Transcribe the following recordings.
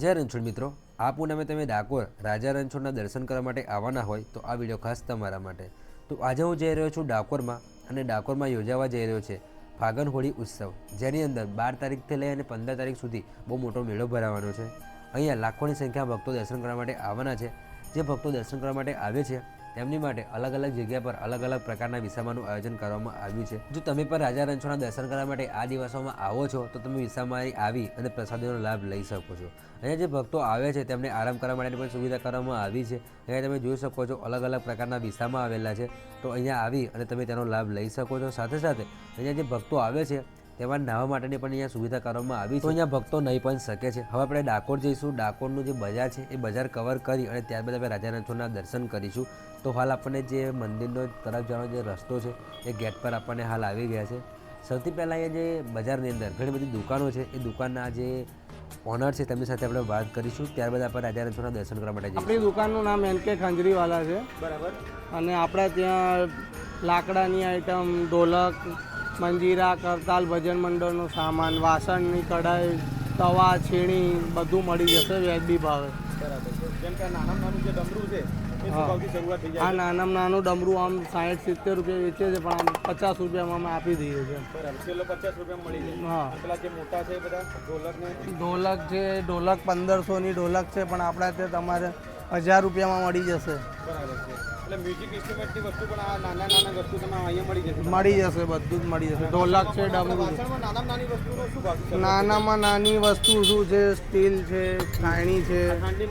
જય રણછોડ મિત્રો આ પૂનમે તમે ડાકોર, રાજા રણછોડના દર્શન કરવા માટે આવવાના હોય તો આ વીડિયો ખાસ તમારા માટે. તો આજે હું જઈ રહ્યો છું ડાકોરમાં અને ડાકોરમાં યોજાવા જઈ રહ્યો છે ફાગણ હોળી ઉત્સવ, જેની અંદર બાર તારીખથી લઈ અને પંદર તારીખ સુધી બહુ મોટો મેળો ભરાવાનો છે. અહીંયા લાખોની સંખ્યામાં ભક્તો દર્શન કરવા માટે આવવાના છે. જે ભક્તો દર્શન કરવા માટે આવે છે તેમની માટે અલગ અલગ જગ્યા પર અલગ અલગ પ્રકારના વિસામાનું આયોજન કરવામાં આવ્યું છે. જો તમે પણ રાજા રણછોડના દર્શન કરવા માટે આ દિવસોમાં આવો છો, તો તમે વિસામારી આવી અને પ્રસાદીનો લાભ લઈ શકો છો. અહીંયા જે ભક્તો આવે છે, તેમને આરામ કરવા માટેની પણ સુવિધા કરવામાં આવી છે. અહીંયા તમે જોઈ શકો છો, અલગ અલગ પ્રકારના વિસામાં આવેલા છે. તો અહીંયા આવી અને તમે તેનો લાભ લઈ શકો છો. સાથે સાથે અહીંયા જે ભક્તો આવે છે તેમાં નાહવા માટેની પણ અહીંયા સુવિધા કરવામાં આવી છે. તો અહીંયા ભક્તો નહીં પણ શકે છે. હવે આપણે ડાકોર જઈશું. ડાકોરનું જે બજાર છે એ બજાર કવર કરી અને ત્યારબાદ આપણે રાજા રણછોડના દર્શન કરીશું. તો હાલ આપણને જે મંદિરનો તરફ જવાનો જે રસ્તો છે એ ગેટ પર આપણને હાલ આવી ગયા છે. સૌથી પહેલાં અહીંયા જે બજારની અંદર ઘણી બધી દુકાનો છે એ દુકાનના જે ઓનર છે તેમની સાથે આપણે વાત કરીશું. ત્યારબાદ આપણે રાજા રણછોડના દર્શન કરવા માટે આપણી દુકાનનું નામ એન કે ખંજરીવાલા છે. બરાબર. અને આપણે ત્યાં લાકડાની આઈટમ ઢોલક મંજીરા કરતાલ ભજન મંડળનો સામાન વાસણની કઢાઈ તવા છીણી બધું મળી જશે વ્યાજબી ભાવે. હા. નાનામાં નાનું ડમરું આમ સાઠ સિત્તેર રૂપિયા વેચે છે પણ આમ પચાસ રૂપિયામાં અમે આપી દઈએ છીએ. હા. પેલા મોટા છે ઢોલક ને ઢોલક છે ઢોલક પંદરસોની ઢોલક છે પણ આપણા તે તમારે હજાર રૂપિયામાં મળી જશે. બરાબર છે. એટલે મ્યુઝિક વસ્તુ આ નાના નાના વસ્તુ મળી જશે. બધું જ મળી જશે. ઢોલક છે છે? નાનામાં નાની છે વસ્તુ શું છે? સ્ટીલ છે ખાણી છે.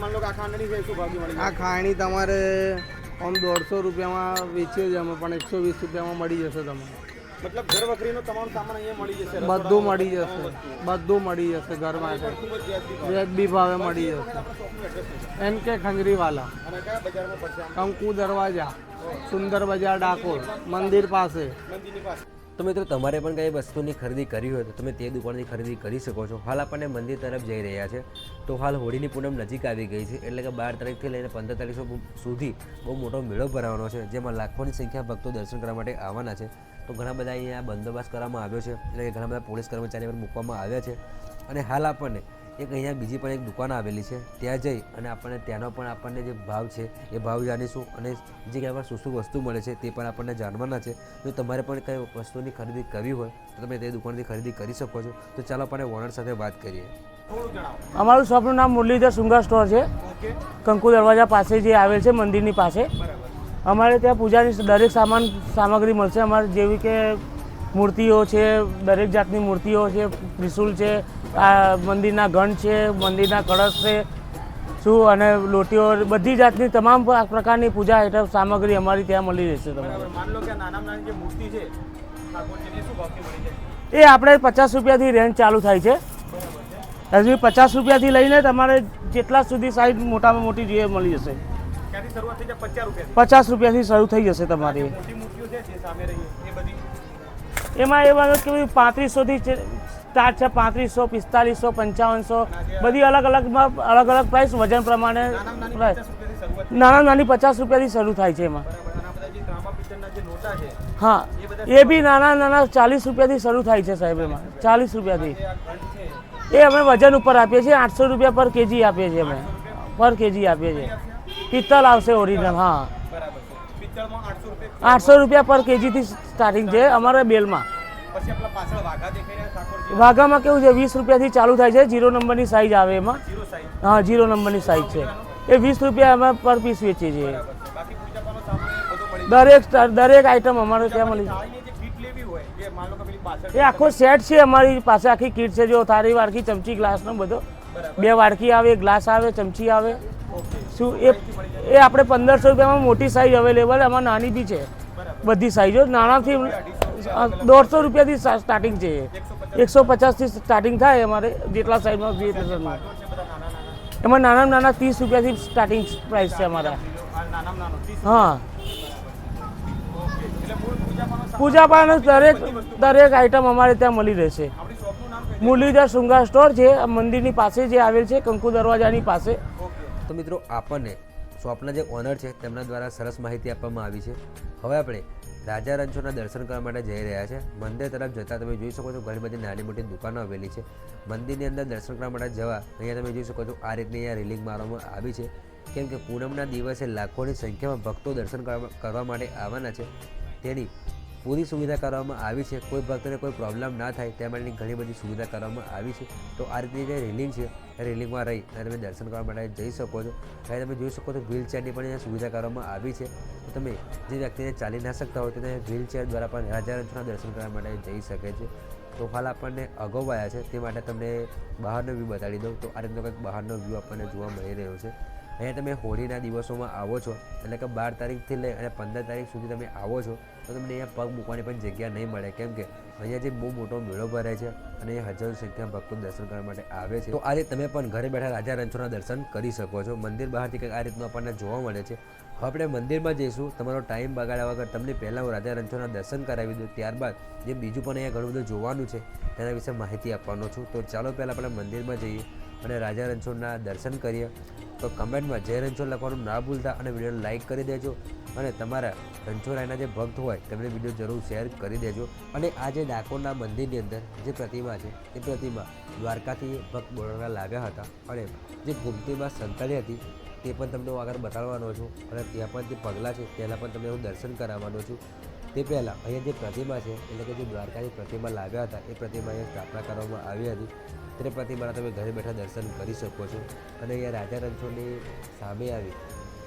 માન લો કે આ ખાણી છે તમારે આમ દોઢસો રૂપિયામાં વેચીએ છીએ અમે પણ એકસો વીસ રૂપિયામાં મળી જશે તમને. મતલબ ઘર વખરીનો તમામ સામાન અહીંયા મળી જશે બધું મળી જશે. બધું મળી જશે ઘર માટે. વ્યાજબી ભાવે. મળી જશે. એમ કે આમ? કંકુ દરવાજા સુંદર બજાર ડાકોર મંદિર પાસે. તો મિત્રો તમારે પણ કઈ વસ્તુની ખરીદી કરી હોય તો તમે તે દુકાનથી ખરીદી કરી શકો છો. હાલ આપણને મંદિર તરફ જઈ રહ્યા છે. તો હાલ હોળીની પૂનમ નજીક આવી ગઈ છે. એટલે કે બાર તારીખથી લઈને પંદર તારીખ સુધી બહુ મોટો મેળો ભરાવાનો છે જેમાં લાખોની સંખ્યા ભક્તો દર્શન કરવા માટે આવવાના છે. તો ઘણા બધા અહીંયા બંદોબસ્ત કરવામાં આવ્યો છે. એટલે કે ઘણા બધા પોલીસ કર્મચારી પણ મૂકવામાં આવ્યા છે. અને હાલ આપણને એક અહીંયા બીજી પણ એક દુકાન આવેલી છે. ત્યાં જઈ અને આપણને ત્યાંનો પણ આપણને જે ભાવ છે એ ભાવ જાણીશું અને જે પર શું શું વસ્તુ મળે છે તે પણ આપણને જાણવાના છે. જો તમારે પણ કંઈ વસ્તુની ખરીદી કરવી હોય તો તમે તે દુકાનથી ખરીદી કરી શકો છો. તો ચાલો આપણે ઓનર સાથે વાત કરીએ. અમારું શોપનું નામ મુરલીધર શૃંગાર સ્ટોર છે. કંકુ દરવાજા પાસે જે આવેલ છે મંદિરની પાસે. બરાબર. અમારે ત્યાં પૂજાની દરેક સામાન સામગ્રી મળશે. અમારે જેવી કે મૂર્તિઓ છે દરેક જાતની મૂર્તિઓ છે ત્રિશુલ છે આ મંદિરના ઘંટ છે મંદિરના કળશ છે શું અને લોટીઓ બધી જાતની તમામ પ્રકારની પૂજા આઈટમ સામગ્રી અમારી ત્યાં મળી રહેશે તમારે. બરાબર. લો કે આ નાની જે મૂર્તિ છે એ આપણે પચાસ રૂપિયાથી રેન્જ ચાલુ થાય છે. હજી પચાસ રૂપિયાથી લઈને તમારે જેટલા સુધી સાઈઝ મોટામાં મોટી જોઈએ મળી જશે. પચાસ રૂપિયાથી. શરૂ થઈ જશે તમારી. એમાં એ બાબત કે પાંત્રીસોથી સ્ટાર્ટ છે પાંત્રીસો પિસ્તાલીસો પંચાવનસો. બધી અલગ અલગમાં અલગ અલગ પ્રાઇસ વજન પ્રમાણે નાની નાના પચાસ રૂપિયાથી શરૂ થાય છે એમાં. હા એ બી નાના નાના ચાલીસ રૂપિયાથી શરૂ થાય છે સાહેબ એમાં. ચાલીસ રૂપિયાથી. એ અમે વજન ઉપર આપીએ છીએ આઠસો રૂપિયા પર કેજી આપીએ છીએ અમે. પર કેજી આપીએ છીએ. પિત્તલ આવશે ઓરિજિનલ હા. આઠસો રૂપિયા પર કેજીથી સ્ટાર્ટિંગ છે અમારા બેલમાં. વાઘામાં કેવું છે, વીસ રૂપિયાથી ચાલુ થાય છે જીરો નંબરની સાઈઝ આવે એમાં. હા જીરો નંબરની સાઈઝ છે. એ વીસ રૂપિયા અમે પર પીસ વેચીએ છીએ. દરેક દરેક આઈટમ અમારે ત્યાં મળી એ આખો સેટ છે અમારી પાસે, આખી કીટ છે, જો થારી વાડકી, ચમચી ગ્લાસનો બધો. બે વાડકી આવે ગ્લાસ આવે, ચમચી આવે. શું એ એ આપણે પંદરસો રૂપિયામાં મોટી સાઈઝ અવેલેબલ એમાં નાની બી છે. બધી સાઈઝો નાનાથી દોઢસો રૂપિયાથી સ્ટાર્ટિંગ છે એકસો પચાસથી સ્ટાર્ટિંગ થાય અમારે જેટલા સાઈઝમાં જોઈએ એમાં નાના નાના ત્રીસ રૂપિયાથી સ્ટાર્ટિંગ પ્રાઇસ છે અમારા. હા. પૂજા પાનો દરેક દરેક આઈટમ અમારે ત્યાં મળી રહેશે. મુરલીધર શૃંગાર સ્ટોર છે મંદિરની પાસે જે આવેલ છે, કંકુ દરવાજાની પાસે. તો મિત્રો આપણને શોપના જે ઓનર છે તેમના દ્વારા સરસ માહિતી આપવામાં આવી છે. હવે આપણે રાજા રણછોડના દર્શન કરવા માટે જઈ રહ્યા છે. મંદિર તરફ જતાં તમે જોઈ શકો છો ઘણી બધી નાની મોટી દુકાનો આવેલી છે. મંદિરની અંદર દર્શન કરવા માટે જવા અહીંયા તમે જોઈ શકો છો આ રીતની અહીંયા રેલિંગ મારવામાં આવી છે. કેમ કે પૂનમના દિવસે લાખોની સંખ્યામાં ભક્તો દર્શન કરવા માટે આવવાના છે. તેની પૂરી સુવિધા કરવામાં આવી છે. કોઈ ભક્તને કોઈ પ્રોબ્લેમ ના થાય તે માટેની ઘણી બધી સુવિધા કરવામાં આવી છે. તો આ રીતની જે રેલિંગ છે રેલિંગમાં રહી અને તમે દર્શન કરવા માટે જઈ શકો છો. અહીં તમે જોઈ શકો છો વ્હીલચેરની પણ અહીંયા સુવિધા કરવામાં આવી છે. તો તમે જે વ્યક્તિને ચાલી ના શકતા હોય તો તે વ્હીલચેર દ્વારા પણ રાજા રણછોડના દર્શન કરવા માટે જઈ શકે છે. તો હાલ આપણને અગાઉ આવ્યા છે. તે માટે તમને બહારનો વ્યૂ બતાડી દઉં તો આ રીતનો કંઈક બહારનો વ્યૂ આપણને જોવા મળી રહ્યો છે. અહીંયા તમે હોળીના દિવસોમાં આવો છો, એટલે કે બાર તારીખથી લઈ અને પંદર તારીખ સુધી તમે આવો છો, તો તમને અહીંયા પગ મૂકવાની પણ જગ્યા નહીં મળે. કેમ કે અહીંયા જે બહુ મોટો મેળો ભરે છે અને હજારો સંખ્યામાં ભક્તો દર્શન કરવા માટે આવે છે. તો આજે તમે પણ ઘરે બેઠા રાજા રણછોડના દર્શન કરી શકો છો. મંદિર બહારથી કંઈક આ રીતનું આપણને જોવા મળે છે. હવે આપણે મંદિરમાં જઈશું, તમારો ટાઈમ બગાડ્યા વગર તમને પહેલાં હું રાજા રણછોડના દર્શન કરાવી દઉં, ત્યારબાદ જે બીજું પણ અહીંયા ઘણું બધું જોવાનું છે, તેના વિશે માહિતી આપવાનો છું. તો ચાલો પહેલાં આપણે મંદિરમાં જઈએ. અને રાજા રણછોડના દર્શન કરીએ, તો કમેન્ટમાં જય રણછોડ લખવાનું ના ભૂલતા અને વિડીયોને લાઇક કરી દેજો. અને તમારા રણછોડરાયના જે ભક્ત હોય, તેમને વીડિયો જરૂર શેર કરી દેજો. અને આ જે ડાકોરના મંદિરની અંદર જે પ્રતિમા છે, એ પ્રતિમા દ્વારકાથી ભક્ત બોલાવવા લાવ્યા હતા. અને જે ગુમતીમાં સંતાડી હતી, તે પણ તમને હું આગળ બતાવવાનો છું. અને ત્યાં પણ જે પગલાં છે તેના પણ તમને હું દર્શન કરાવવાનો છું. તે પહેલાં અહીંયા જે પ્રતિમા છે, એટલે કે જે દ્વારકાની પ્રતિમા લાવ્યા હતા, એ પ્રતિમા અહીંયા સ્થાપના કરવામાં આવી હતી. તે પ્રતિમાના તમે ઘરે બેઠા દર્શન કરી શકો છો. અને અહીંયા રાજા રણછોડની સામે આવી.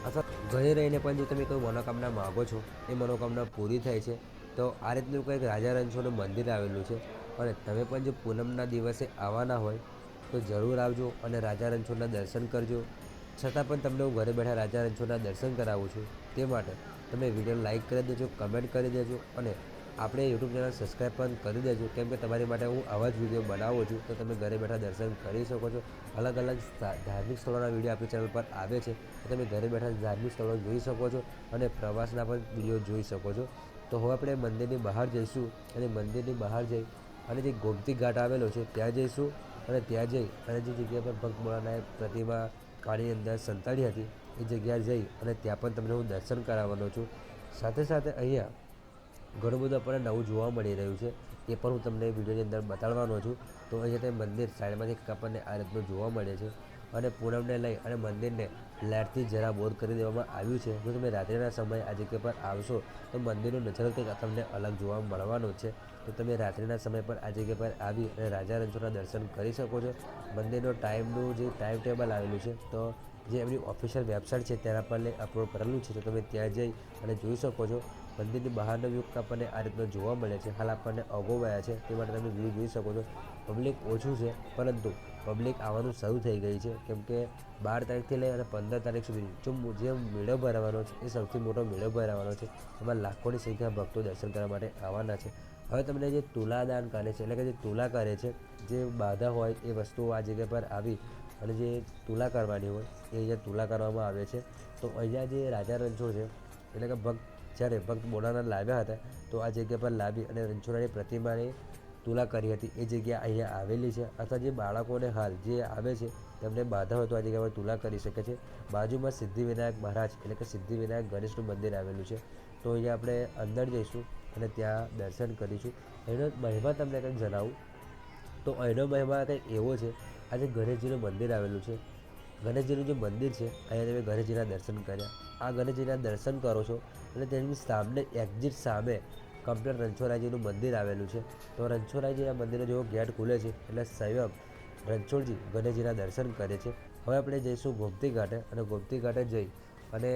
અથવા ઘરે રહીને પણ જો તમે કોઈ મનોકામના માગો છો, એ મનોકામના પૂરી થાય છે, તો આ રીતનું કંઈક રાજા રણછોડનું મંદિર આવેલું છે. અને તમે પણ જો પૂનમના દિવસે આવવાના હોય, તો જરૂર આવજો અને રાજા રણછોડના દર્શન કરજો. છતાં પણ તમને હું ઘરે બેઠા રાજા રણછોડના દર્શન કરાવું છું, તે માટે તમે વીડિયો લાઇક કરી દેજો કમેન્ટ કરી દેજો અને આપણે યુટ્યુબ ચેનલ સબસ્ક્રાઈબ પણ કરી દેજો. કેમ કે તમારી માટે હું આવા જ વીડિયો બનાવું છું, તો તમે ઘરે બેઠા દર્શન કરી શકો છો. અલગ અલગ ધાર્મિક સ્થળોના વીડિયો આપણી ચેનલ પર આવે છે, તો તમે ઘરે બેઠા ધાર્મિક સ્થળો જોઈ શકો છો અને પ્રવાસના પણ વીડિયો જોઈ શકો છો. તો હવે આપણે મંદિરની બહાર જઈશું અને મંદિરની બહાર જઈ અને જે ગોમતી ઘાટ આવેલો છે, ત્યાં જઈશું અને ત્યાં જઈ અને જે જગ્યા પર ભક્ત પ્રતિમા પાણીની અંદર સંતાડી હતી એ જગ્યાએ જઈ અને ત્યાં પણ તમને હું દર્શન કરાવવાનો છું. સાથે સાથે અહીંયા ઘણું બધું આપણને નવું જોવા મળી રહ્યું છે. એ પણ હું તમને વિડીયોની અંદર બતાડવાનો છું. તો અહીંયા તે મંદિર સાઈડમાંથી આપણને આ રીતનું જોવા મળે છે. અને પૂનમને લઈ અને મંદિરને લાઇટથી જરા બોધ કરી દેવામાં આવ્યું છે. જો તમે રાત્રિના સમયે આ જગ્યા પર આવશો, તો મંદિરનો નજારો કંઈક તમને અલગ જોવા મળવાનો છે. તો તમે રાત્રિના સમય પર આ જગ્યા પર આવી અને રાજા રણછોડના દર્શન કરી શકો છો. મંદિરનો ટાઈમનું જે ટાઈમ ટેબલ આવેલું છે, તો જે એમની ઓફિશિયલ વેબસાઇટ છે, તેના પર અપલોડ કરેલું છે. તો તમે ત્યાં જઈ અને જોઈ શકો છો. મંદિરની બહારનો વ્યૂ આપણને આ રીતનો જોવા મળે છે. હાલ આપણને અગોવાયા છે. તે માટે તમે વ્યૂ જોઈ શકો છો. પબ્લિક ઓછું છે, પરંતુ પબ્લિક આવવાનું શરૂ થઈ ગઈ છે. કેમ કે બાર તારીખથી લઈ અને પંદર તારીખ સુધી જો જે મેળો ભરાવાનો છે, એ સૌથી મોટો મેળો ભરાવાનો છે. એમાં લાખોની સંખ્યા ભક્તો દર્શન કરવા માટે આવવાના છે. હવે તમને જે તુલાદાન કરે છે, એટલે કે જે તુલા કરે છે, જે બાધા હોય, એ વસ્તુઓ આ જગ્યા પર આવી અને જે તુલા કરવાની હોય, એ અહીંયા તુલા કરવામાં આવે છે. તો અહીંયા જે રાજા રણછોડ છે, એટલે કે ભક્ત જ્યારે ભક્ત બોડાના લાવ્યા હતા, તો આ જગ્યા પર લાવી અને રણછોડની પ્રતિમાની તુલા કરી હતી. એ જગ્યા અહીંયા આવેલી છે અથવા જે બાળકોને હાલ જે આવે છે, તેમને બાધા હોય તો આ જગ્યા પર તુલા કરી શકે છે. બાજુમાં સિદ્ધિવિનાયક મહારાજ એટલે કે સિદ્ધિવિનાયક ગણેશનું મંદિર આવેલું છે. તો અહીંયા આપણે અંદર જઈશું અને ત્યાં દર્શન કરીશું. એનો મહિમા તમને કંઈક જણાવું? તો એનો મહિમા કંઈક એવો છે, આજે ગણેશજીનું મંદિર આવેલું છે. ગણેશજીનું જે મંદિર છે, અહીંયા તમે ગણેશજીના દર્શન કર્યા. આ ગણેશજીના દર્શન કરો છો અને તેની સામે એક્ઝિટ સામે કમ્પ્લેટ રણછોડરાયજીનું મંદિર આવેલું છે. તો રણછોડરાયજીના મંદિરનો જેવો ગેટ ખુલે છે એટલે સ્વયં રણછોડજી ગણેશજીના દર્શન કરે છે. હવે આપણે જઈશું ગોમતી ઘાટે અને ગોમતી ઘાટે જઈ અને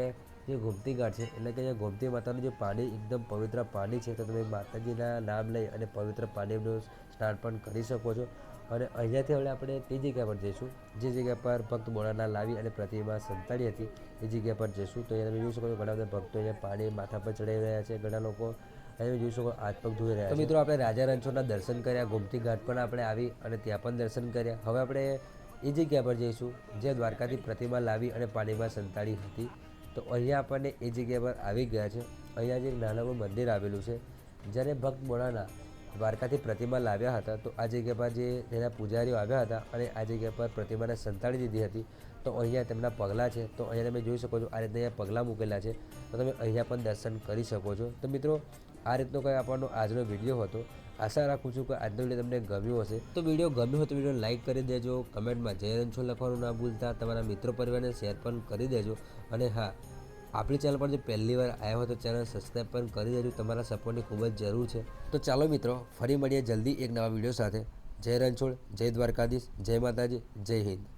જે ગોમતી ઘાટ છે એટલે કે જે ગોમતી માતાનું જે પાણી, એકદમ પવિત્ર પાણી છે, તો તમે માતાજીના નામ લઈ અને પવિત્ર પાણીનું સ્નાન પણ કરી શકો છો. અને અહીંયાથી હવે આપણે તે જગ્યા પર જઈશું. જે જગ્યા પર ભક્ત બોળાના લાવી અને પ્રતિમા સંતાડી હતી એ જગ્યા પર જઈશું. તો અહીંયા તમે જોઈ શકો છો ઘણા બધા ભક્તો અહીંયા પાણી માથા પર ચડાવી રહ્યા છે. ઘણા લોકો અહીંયા જોઈ શકો હાથ પગ ધોઈ રહ્યા છે. તો મિત્રો આપણે રાજા રણછોડના દર્શન કર્યા ગોમતી ઘાટ પણ આપણે આવી અને ત્યાં પણ દર્શન કર્યા. હવે આપણે એ જગ્યા પર જઈશું જે દ્વારકાથી પ્રતિમા લાવી અને પાણીમાં સંતાડી હતી. તો અહીંયા આપણને એ જગ્યા પર આવી ગયા છે. અહીંયા જે એક નાનકડું મંદિર આવેલું છે. જ્યારે ભક્ત બોળાના દ્વારકાથી પ્રતિમા લાવ્યા હતા, તો આ જગ્યા પર જે તેના પૂજારીઓ આવ્યા હતા અને આ જગ્યા પર પ્રતિમાને સંતાડી દીધી હતી, તો અહીંયા તેમના પગલાં છે. તો અહીંયા તમે જોઈ શકો છો, આ રીતના અહીંયા પગલાં મૂકેલા છે. તો તમે અહીંયા પણ દર્શન કરી શકો છો. તો મિત્રો, આ રીતનો કંઈ આપણનો આજનો વીડિયો હતો. આશા રાખું છું કે આજનો વીડિયો તમને ગમ્યો હશે. તો વીડિયો ગમ્યો હોય તો વીડિયો લાઇક કરી દેજો, કમેન્ટમાં જય રણછોડ લખવાનું ના ભૂલતા, તમારા મિત્રો પરિવારને શેર પણ કરી દેજો. અને હા આપણી ચેનલ પર જો પહેલી વાર આવ્યા હોય તો ચેનલ સબસ્ક્રાઈબ પણ કરી દેજો. તમારા સપોર્ટની ખૂબ જ જરૂર છે. તો ચાલો મિત્રો, ફરી મળીએ જલ્દી એક નવા વીડિયો સાથે. જય રણછોડ, જય દ્વારકાધીશ, જય માતાજી, જય હિન્દ.